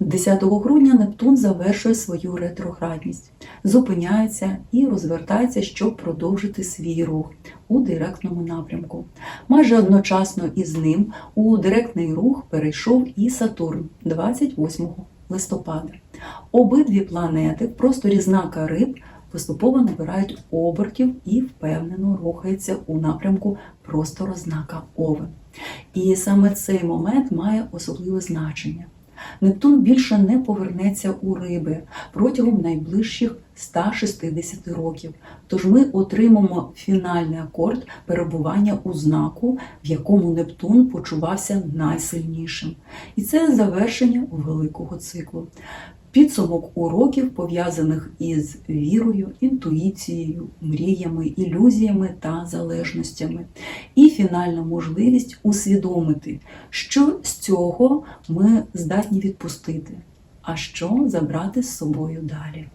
10 грудня Нептун завершує свою ретроградність, зупиняється і розвертається, щоб продовжити свій рух у директному напрямку. Майже одночасно із ним у директний рух перейшов і Сатурн 28 листопада. Обидві планети в просторі знака риб поступово набирають обертів і впевнено рухаються у напрямку простору знака Овен. І саме цей момент має особливе значення. Нептун більше не повернеться у риби протягом найближчих 160 років. Тож ми отримаємо фінальний акорд перебування у знаку, в якому Нептун почувався найсильнішим. І це завершення великого циклу. Підсумок уроків, пов'язаних із вірою, інтуїцією, мріями, ілюзіями та залежностями, і фінальна можливість усвідомити, що з цього ми здатні відпустити, а що забрати з собою далі.